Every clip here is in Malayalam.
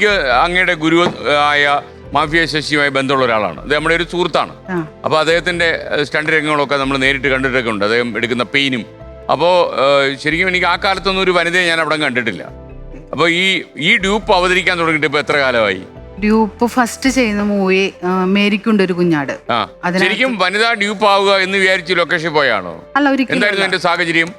എനിക്ക് അങ്ങയുടെ ഗുരു ആയ മാഫിയ ശശിയുമായി ബന്ധമുള്ള ഒരാളാണ്. അത് നമ്മുടെ ഒരു സുഹൃത്താണ്. അപ്പൊ അപ്പോൾ അദ്ദേഹത്തിന്റെ സ്റ്റണ്ട് രംഗങ്ങളൊക്കെ നമ്മൾ നേരിട്ട് കണ്ടിട്ടൊക്കെ ഉണ്ട് അദ്ദേഹം എടുക്കുന്ന പെയിനും. അപ്പോൾ ശരിക്കും എനിക്ക് ആ കാലത്തൊന്നും ഒരു വനിതയെ ഞാൻ അവിടെ കണ്ടിട്ടില്ല. അപ്പോൾ ഈ ഈ ഡ്യൂപ്പ് അവതരിക്കാൻ തുടങ്ങിയിട്ട് ഇപ്പോൾ എത്ര കാലമായി? ഡ്യൂപ്പ് ഫസ്റ്റ് ചെയ്യുന്ന മൂവി മേരിക്കുണ്ട് ഒരു കുഞ്ഞാട്. ശരിക്കും വനിതാ ഡ്യൂപ്പ് ആവുക എന്ന് വിചാരിച്ച് ലൊക്കേഷൻ പോയാണോ? അല്ല ഒരിക്കലും എന്തായിരുന്നു. എന്റെ സാഹചര്യം?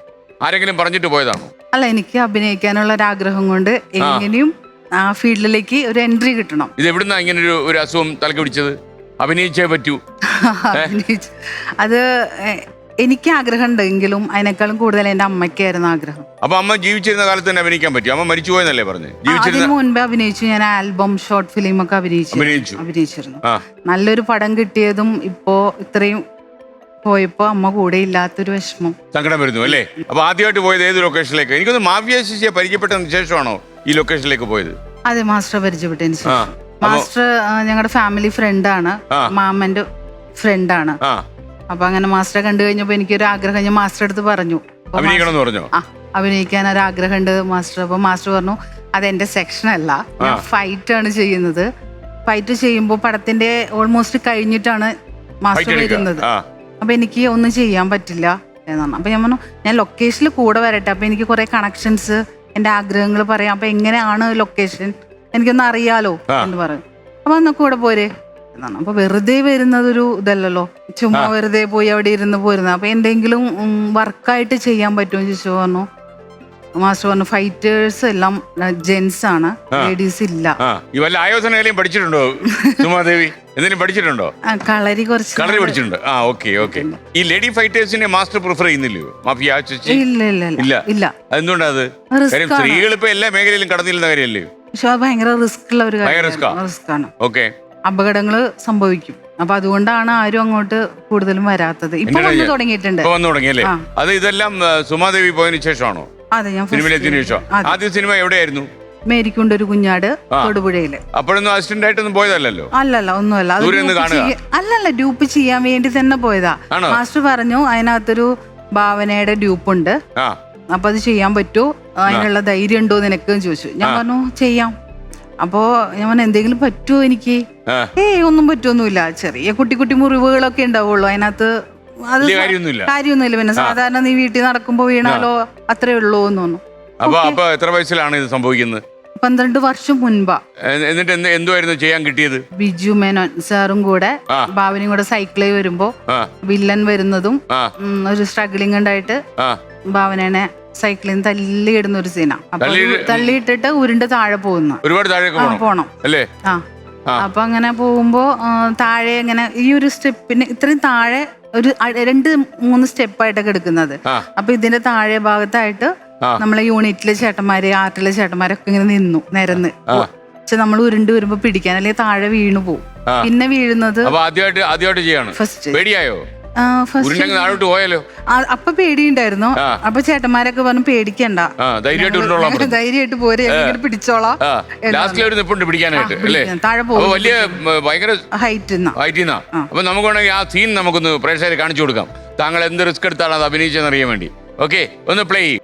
ആരെങ്കിലും പറഞ്ഞിട്ട് പോയതാണോ? അല്ല എനിക്ക് അഭിനയിക്കാനുള്ള ഒരു ആഗ്രഹം കൊണ്ട് എങ്ങനെയും ആ ഫീൽഡിലേക്ക് ഒരു എൻട്രി കിട്ടണം. ഇത് എവിടുന്നാ ഇങ്ങനെ ഒരു ഒരു അസുഖം തലക്ക് പിടിച്ചത്? അഭിനയിച്ചേ പറ്റൂ. അത് എ, എനിക്ക് ആഗ്രഹം ഉണ്ടെങ്കിലും അതിനേക്കാളും കൂടുതൽ എന്റെ അമ്മയ്ക്കായിരുന്നു ആഗ്രഹം. അപ്പൊ അമ്മ ജീവിച്ചിരുന്ന കാലത്ത് തന്നെ അഭിനയിക്കാൻ പറ്റും. അമ്മ മരിച്ചു പോയെന്നല്ലേ പറഞ്ഞു? ആ, ജീവിച്ചിരുന്ന മുൻപ് മുൻപേ അഭിനയിച്ചു. ഞാൻ ആൽബം ഷോർട്ട് ഫിലിം ഒക്കെ അഭിനയിച്ചു അഭിനയിച്ചു. അഭിനയിച്ചിരുന്നു. ആ. നല്ലൊരു പടം കിട്ടിയതും ഇപ്പോ ഇത്രയും പോയപ്പോ അമ്മ കൂടെ ഇല്ലാത്തൊരു വിഷമം. സങ്കടം വരുന്നു അല്ലേ? അപ്പൊ ആദ്യമായിട്ട് പോയത് ഏത് ലൊക്കേഷനിലേക്ക് എനിക്കൊന്ന് മാഫിയ ശിശിയെ പരിചയപ്പെട്ടതിന് ശേഷമാണോ? ഈ ലൊക്കേഷനിലേക്ക് പോയത്? അതെ മാസ്റ്റർ പരിചയപ്പെട്ടതിന് ശേഷം. മാസ്റ്റർ ഞങ്ങളുടെ ഫാമിലി ഫ്രണ്ട് ആണ്. മാമന്റെ ഫ്രണ്ട് ആണ്. അപ്പൊ അങ്ങനെ മാസ്റ്ററെ കണ്ടു കഴിഞ്ഞപ്പോ എനിക്കൊരു ആഗ്രഹം ഞാൻ മാസ്റ്റർ അടുത്ത് പറഞ്ഞു. എന്ന് അഭിനയിക്കാൻ ഒരു ആഗ്രഹം ഉണ്ട് മാസ്റ്റർ അപ്പൊ മാസ്റ്റർ പറഞ്ഞു അത് എന്റെ സെക്ഷൻ അല്ല ഞാൻ ഫൈറ്റ് ആണ് ചെയ്യുന്നത്. ഫൈറ്റ് ചെയ്യുമ്പോൾ പടത്തിന്റെ ഓൾമോസ്റ്റ് കഴിഞ്ഞിട്ടാണ് മാസ്റ്റർ വരുന്നത്. അപ്പൊ എനിക്ക് ഒന്നും ചെയ്യാൻ പറ്റില്ല എന്നാണ് അപ്പൊ ഞാൻ പറഞ്ഞു ഞാൻ ലൊക്കേഷനിൽ കൂടെ വരട്ടെ. അപ്പൊ എനിക്ക് കുറെ കണക്ഷൻസ് എന്റെ ആഗ്രഹങ്ങൾ പറയാം. അപ്പൊ എങ്ങനെയാണ് ലൊക്കേഷൻ എനിക്കൊന്ന് അറിയാലോ എന്ന് പറയും. അപ്പൊ നമുക്ക് കൂടെ പോരെ? എന്നാണ്. അപ്പൊ വെറുതെ വരുന്നതൊരു ഇതല്ലല്ലോ. ചുമ്മാ വെറുതെ പോയി അവിടെ ഇരുന്ന് പോരുന്നത്. അപ്പൊ എന്തെങ്കിലും വർക്കായിട്ട് ചെയ്യാൻ പറ്റുമോ ചോദിച്ചു പറഞ്ഞു. മാസ്റ്റർ പറഞ്ഞു ഫൈറ്റേഴ്സ് എല്ലാം ജെന്റ്സ് ആണ്. ലേഡീസ് ഇല്ല. ആ ഈ വല്ല ആയോധനകലയും പഠിച്ചിട്ടുണ്ടോ സുമാദേവി? എന്തെങ്കിലും പഠിച്ചിട്ടുണ്ടോ? ആ, കളരി കുറച്ച് കളറി പഠിച്ചിട്ടുണ്ട്. ആ ഓക്കെ ഓക്കെ. ഈ ലേഡി ഫൈറ്റേഴ്സിനെ മാസ്റ്റർ പ്രിഫർ ചെയ്യുന്നില്ലയോ? മാഫിയ ഇല്ല ഇല്ല ഇല്ല. ഇല്ല? ഇല്ല. അതെന്തുകൊണ്ടാ അത്? Risk കാര്യം ആണ്. സ്ത്രീകൾ ഇപ്പൊ എല്ലാ മേഖലയിലും കടന്നിരുന്ന കാര്യമല്ലേ? പക്ഷെ അത് ഭയങ്കര റിസ്ക് ഉള്ള ഒരു ഭയങ്കര risk ആ? റിസ്ക് ആണ്. ഓക്കെ. അപകടങ്ങൾ സംഭവിക്കും. അപ്പൊ അതുകൊണ്ടാണ് ആരും അങ്ങോട്ട് കൂടുതലും വരാത്തത്. ഇപ്പൊ വന്നു തുടങ്ങിയിട്ടുണ്ട്. ഇപ്പൊ വന്നു തുടങ്ങിയല്ലേ ആ. അത് ഇതെല്ലാം ആ, സുമാദേവി പോയതിനു ശേഷമാണോ? അതെ ഞാൻ ആദ്യ സിനിമ എവിടെയായിരുന്നു? മേരിക്കൊണ്ട് ഒരു കുഞ്ഞാട്. തൊടുപുഴയിൽ. അപ്പോഴൊന്നും അസിസ്റ്റന്റ് ആയിട്ടൊന്നും പോയതല്ലോ അല്ലല്ല ഒന്നുമല്ല. അല്ലല്ല ഡ്യൂപ്പ് ചെയ്യാൻ വേണ്ടി തന്നെ പോയതാ. മാസ്റ്റർ പറഞ്ഞു അതിനകത്തൊരു ഭാവനയുടെ ഡ്യൂപ്പ് ഉണ്ട് ആ. അപ്പൊ അത് ചെയ്യാൻ പറ്റൂ. അതിനുള്ള ധൈര്യം ഉണ്ടോ നിനക്ക്? ചോദിച്ചു. ഞാൻ പറഞ്ഞു ചെയ്യാം. അപ്പോ ഞാൻ എന്തെങ്കിലും പറ്റുമോ എനിക്ക്? ഏയ് ഒന്നും പറ്റുമൊന്നുമില്ല ചെറിയ കുട്ടി കുട്ടി മുറിവുകളൊക്കെ ഉണ്ടാവുള്ളൂ. അതിനകത്ത് അത് കാര്യമൊന്നുമില്ല. കാര്യമൊന്നുമില്ല പിന്നെ സാധാരണ നീ വീട്ടിൽ നടക്കുമ്പോ വീണാലോ അത്രേ ഉള്ളൂ എന്ന് തോന്നുന്നു. അപ്പൊ അപ്പൊ എത്ര വയസ്സിലാണ് ഇത് സംഭവിക്കുന്നത്? പന്ത്രണ്ട് വർഷം മുൻപാ. എന്നിട്ട് എന്ത് എന്തുമായിരുന്നു ചെയ്യാൻ കിട്ടിയത്? ബിജു മേനോൻ സാറും കൂടെ ബാബനും കൂടെ സൈക്കിളിൽ വരുമ്പോ വില്ലൻ വരുന്നതും ഒരു സ്ട്രഗ്ലിംഗ് ഉണ്ടായിട്ട് ബാബനെ ഭാവനേനെ സൈക്കിളിൽ നിന്ന് തള്ളിയിടുന്ന ഒരു സീന അപ്പൊ തള്ളിയിട്ടിട്ട് ഉരുണ്ട് താഴെ പോകുന്നു. ഒരുപാട് ആ പോണം. അല്ലേ. അപ്പൊ അങ്ങനെ പോകുമ്പോ താഴെ ഇങ്ങനെ ഈ ഒരു സ്റ്റെപ്പിന് ഇത്രയും താഴെ ഒരു അ- രണ്ട് മൂന്ന് സ്റ്റെപ്പായിട്ടൊക്കെ എടുക്കുന്നത്. അപ്പൊ ഇതിന്റെ താഴെ ഭാഗത്തായിട്ട്. നമ്മളെ യൂണിറ്റിലെ ചേട്ടന്മാര് ആർട്ടിലെ ചേട്ടന്മാരൊക്കെ ഇങ്ങനെ നിന്നു നിരന്ന്. പക്ഷെ നമ്മൾ ഉരുണ്ട് വരുമ്പോ പിടിക്കാൻ അല്ലെങ്കിൽ താഴെ വീണു പോകും പിന്നെ വീഴുന്നത് അപ്പൊ ആദ്യമായിട്ട് ആദ്യമായിട്ട് ചെയ്യാണ്. ഫസ്റ്റ് പേടിയായോ? ഫസ്റ്റ് ഉരുണ്ടെങ്കിൽ പോയാലോ? അപ്പൊ പേടിയുണ്ടായിരുന്നു. ആ. അപ്പൊ ചേട്ടന്മാരൊക്കെ പറഞ്ഞു പേടിക്കണ്ട. ആ ധൈര്യമായിട്ട് ഉരുണ്ടോളാം പറഞ്ഞു. ധൈര്യമായിട്ട് പോരെ പിടിച്ചോളാം. ആ ലാസ്റ്റിൽ ഒരു നിപ്പുണ്ട് പിടിക്കാനായിട്ട് ആ, അല്ലേ? പിടിക്കാൻ. താഴെ അപ്പൊ പോകും. വലിയ ഭയങ്കര ഹൈറ്റ് എന്നാ ഹൈറ്റിന്നാ അപ്പൊ നമുക്ക് വേണമെങ്കിൽ ആ സീൻ നമുക്കൊന്ന് പ്രേക്ഷകരെ കാണിച്ചു കൊടുക്കാം. താങ്കൾ എന്ത് റിസ്ക് എടുത്താണ് അത് അഭിനയിച്ചതെന്ന് അറിയാൻ വേണ്ടി. ഓക്കെ ഒന്ന് പ്ലേ ചെയ്യും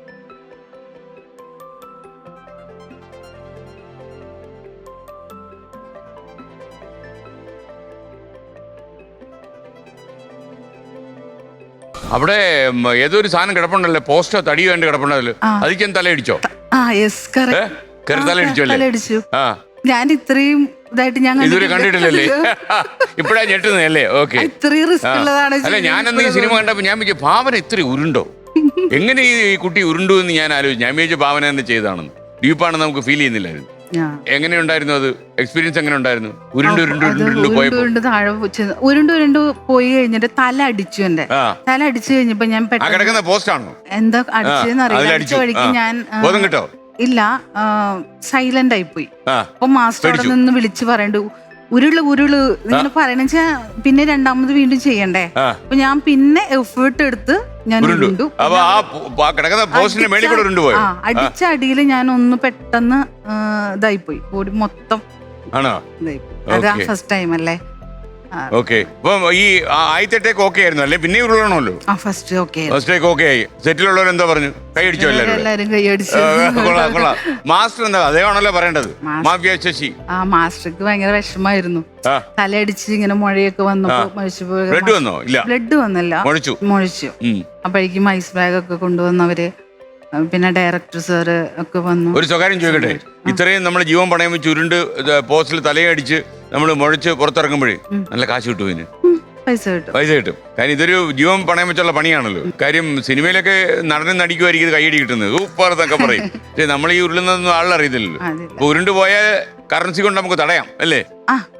അവിടെ ഏതൊരു സാധനം കിടപ്പുണ്ടല്ലോ? പോസ്റ്റോ തടിയോ എന്റെ കിടപ്പുണ്ടല്ലോ. അതിക്ക് തലയിടിച്ചോ ആ യെസ് തലയിടിച്ചോ ആ ഞാൻ ഇത്രയും ഇതായിട്ട് ഞാൻ ഇതുവരെ കണ്ടിട്ടില്ല. കണ്ടിട്ടില്ലല്ലേ? ഇപ്പഴാ ഞെട്ടുന്നല്ലേ ഓക്കെ. അല്ല ഞാനന്ന് ഈ സിനിമ കണ്ടപ്പോ ഞാൻ വിചാരിച്ചു ഭാവന ഇത്ര ഉരുണ്ടോ? എങ്ങനെ ഈ കുട്ടി ഉരുണ്ടു എന്ന് ഞാൻ ആലോചിച്ചു. ഞാൻ വിചാരിച്ചു ഭാവന തന്നെ ചെയ്താണെന്ന്. ഡീപ്പാണെന്ന് നമുക്ക് ഫീൽ ചെയ്യുന്നില്ലായിരുന്നു. എങ്ങനെയുണ്ടായിരുന്നു അത്? എക്സ്പീരിയൻസ് എങ്ങനെ ഉണ്ടായിരുന്നു ഉരുണ്ട് ഉരുണ്ട് ഉരുണ്ട് ഉരുണ്ട് താഴെ ഉരുണ്ട് ഉരുണ്ട് പോയി കഴിഞ്ഞിട്ട് തല അടിച്ചു എന്റെ തല അടിച്ചു കഴിഞ്ഞപ്പോ ഞാൻ പെട്ടെന്ന് കിടക്കുന്ന പോസ്റ്റ് ആണോ? എന്താ അടിച്ചതെന്ന് അറിയില്ല അതിലടിച്ചു. അടിച്ച വഴിക്ക് ഞാൻ കിട്ടോ? ഇല്ല സൈലന്റ് ആയി പോയി. അപ്പൊ മാസ്റ്റർ അവിടെ നിന്ന് വിളിച്ചു പറയണ്ടു ഉരുൾ ഉരുൾ ഇങ്ങനെ പറയണെച്ചാ പിന്നെ രണ്ടാമത് വീണ്ടും ചെയ്യണ്ടേ? അപ്പൊ ഞാൻ പിന്നെ എഫേർട്ട് എടുത്ത് ഞാൻ അടിച്ച അടിയിൽ ഞാൻ ഒന്ന് പെട്ടെന്ന് ഇതായിപ്പോയി. ഇതായി പോയി ബോഡി മൊത്തം. അതാ ഫസ്റ്റ് ടൈം അല്ലേ? ഓക്കെ അപ്പം ഈ ആദ്യത്തെ ടേക്ക് ഓക്കെ ആയിരുന്നു അല്ലേ? പിന്നെ ഉരുളണമല്ലോ. ആ first okay first take okay ആയി. സെറ്റിലുള്ളവർ എന്താ പറഞ്ഞു? കൈ അടിച്ചോ എല്ലാവരും കൈയടിച്ചു കൈയടിച്ച് കൊള്ളാം കൊള്ളാം. മാസ്റ്റർ എന്താ? അതേവാണല്ലോ പറയേണ്ടത്. മാഫിയ ശശി. ആ മാസ്റ്റർക്ക് ഭയങ്കര വിഷമായിരുന്നു തലയടിച്ച് ഇങ്ങനെ മുഴയൊക്കെ വന്നപ്പോ ബ്ലഡ് വന്നോ? ഇല്ല. ബ്ലഡ് വന്നില്ല. മുഴച്ചു. മുഴിച്ചു. അപ്പോഴേക്കും ഐസ് ബാഗ് ഒക്കെ കൊണ്ടുവന്നവര് പിന്നെ ഡയറക്ടർ സാറ് ഒക്കെ വന്നു. ഒരു സ്വകാര്യം ചോദിക്കട്ടെ? ഇത്രയും നമ്മൾ ജീവൻ പണയം ചുരുണ്ട് ഉരുണ്ട് പോസ്റ്റിൽ തലയടിച്ച് നമ്മൾ മുഴച്ച് പുറത്തിറങ്ങുമ്പോഴേ നല്ല കാശ് കിട്ടും ഇതിന് പൈസ കിട്ടും. കാര്യം ഇതൊരു ജീവൻ പണയം വെച്ചുള്ള പണിയാണല്ലോ. കാര്യം സിനിമയിലൊക്കെ നടനും നടിക്കുമായിരിക്കും ഇത് കൈയടി കിട്ടുന്നത്. സൂപ്പർ എന്നൊക്കെ പറയും. പക്ഷേ നമ്മൾ ഈ ഉരുളുന്നതൊന്നും ആളറിയത്തില്ലല്ലോ അപ്പൊ ഉരുണ്ട് പോയ കറൻസി കൊണ്ട് നമുക്ക് തടയാം അല്ലേ?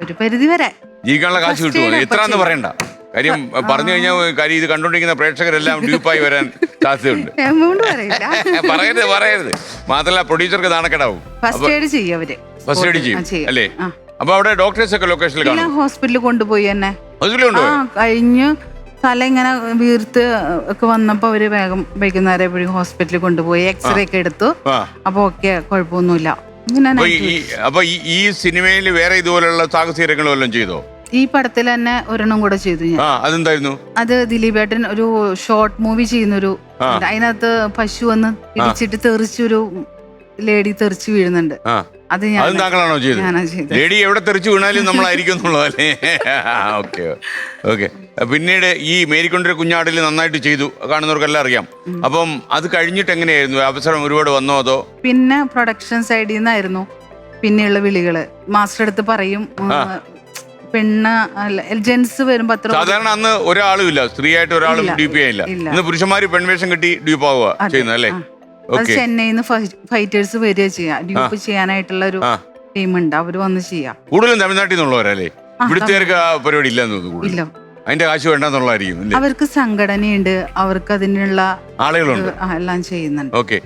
ഒരു പരിധി വരെ. ജീവിക്കാനുള്ള കാശ് കിട്ടുമോ? എത്ര എന്ന് പറയണ്ട. കാര്യം പറഞ്ഞു കഴിഞ്ഞാൽ കാര്യം ഇത് കണ്ടുകൊണ്ടിരിക്കുന്ന പ്രേക്ഷകരെല്ലാം ഡ്യൂപ്പായി വരാൻ സാധ്യതയുണ്ട്. പറയരുത് പറയരുത്. മാത്രമല്ല പ്രൊഡ്യൂസർക്ക് നാണക്കേടാവും. ഫസ്റ്റ് എയ്ഡ് ചെയ്യും അല്ലേ. അപ്പൊ അവിടെ ഡോക്ടേഴ്സ് ഒക്കെ ലൊക്കേഷനിൽ കാണും. ഹോസ്പിറ്റലിൽ കൊണ്ടുപോയി എന്നെ. ഹോസ്പിറ്റലുണ്ടോ ആ കഴിഞ്ഞ് തല ഇങ്ങനെ വീർത്ത് ഒക്കെ വന്നപ്പോ അവർ വേഗം വൈകുന്നേരം എപ്പോഴും ഹോസ്പിറ്റലിൽ കൊണ്ടുപോയി. എക്സ്റേ ഒക്കെ എടുത്തു. ആ. അപ്പൊ ഓക്കെ കുഴപ്പമൊന്നുമില്ല. ഇങ്ങനെ അപ്പൊ night ഈ അപ്പൊ ഈ- ഈ സിനിമയിൽ വേറെ ഇതുപോലുള്ള സാഹസികരങ്ങളും വല്ലതും ചെയ്തോ? ഈ പടത്തിൽ തന്നെ ഒരെണ്ണം കൂടെ ചെയ്തു ഞാൻ. ആ അതെന്തായിരുന്നു? അത് ദിലീപേട്ടൻ ഒരു ഷോർട്ട് മൂവി ചെയ്യുന്നൊരു ആ. അതിനകത്ത് പശു വന്ന് ഇടിച്ചിട്ട് തെറിച്ചൊരു ലേഡി തെറിച്ച് വീഴുന്നുണ്ട്. അത് ഞാൻ അതും താങ്കളാണോ ചെയ്തത്? ലേഡി എവിടെ തെറിച്ചു വീണാലും നമ്മളായിരിക്കും എന്നുള്ളതല്ലേ? Okay okay. പിന്നീട് ഈ മേരിക്കൊണ്ടൊരു കുഞ്ഞാടിൽ നന്നായിട്ട് ചെയ്തു. കാണുന്നവർക്കെല്ലാം അറിയാം. അപ്പം അത് കഴിഞ്ഞിട്ട് എങ്ങനെയായിരുന്നു? അവസരം ഒരുപാട് വന്നോ അതോ? പിന്നെ പ്രൊഡക്ഷൻ സൈഡിൽ നിന്നായിരുന്നു പിന്നെയുള്ള വിളികൾ. മാസ്റ്റർ അടുത്ത് പറയും ഉം, പെണ്ണ് അല്ല ജെന്റ്സ് വരുമ്പോ അത്ര സാധാരണ അന്ന് ഒരാളും ഇല്ല. സ്ത്രീ ആയിട്ട് ഒരാളും ഇല്ല. ഡ്യൂപ്പ് ചെയ്യാനില്ല. ഇല്ല. ഇന്ന് പുരുഷന്മാര് പെൺവേഷം കിട്ടി ഡ്യൂപ്പ് ആവുക ചെയ്യുന്നത് അല്ലേ? ആ. അത് ചെന്നൈയിൽ നിന്ന് ഫൈറ്റേഴ്സ് വരിക ചെയ്യാം. ഡ്യൂപ്പ് ചെയ്യാനായിട്ടുള്ള ഒരു. ടീം ഉണ്ട്. അവർ വന്ന് ചെയ്യാം. കൂടുതലും തമിഴ്നാട്ടിൽ നിന്നുള്ളവരല്ലേ പരിപാടി ഇല്ലെന്ന് തോന്നുന്നു ഇല്ല. അതിന്റെ കാശ് വേണ്ടെന്നുള്ളതായിരിക്കും അവർക്ക് സംഘടനയുണ്ട്. അവർക്ക് അതിനുള്ള ആളുകളുണ്ട്. എല്ലാം ചെയ്യുന്നുണ്ട്. ഓക്കെ